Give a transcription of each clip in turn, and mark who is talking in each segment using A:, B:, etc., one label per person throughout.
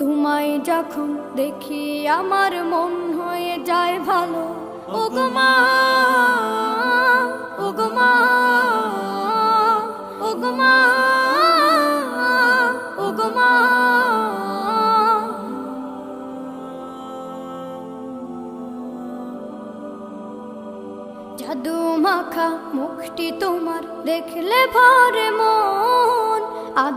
A: তোমায় যখন দেখি আমার মন হয়ে যায় ভালো। ও গো মা, ও গো মা, ও গো ও গো মা। জাদু মাখা মুখটি তোমার দেখলে ভরে মন।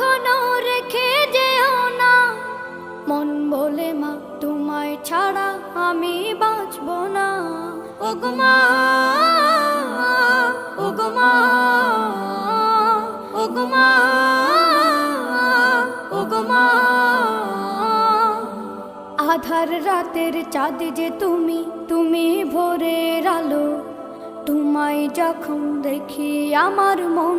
A: কখনো রেখে যেও না। মন বলে, মা, তোমায় ছাড়া আমি বাঁচব না। ও গো মা ও গো মা ও গো মা ও গো মা। আধার রাতের চাঁদ যে তুমি তুমি ভোরের আলো। তোমায় যখন দেখি আমার মন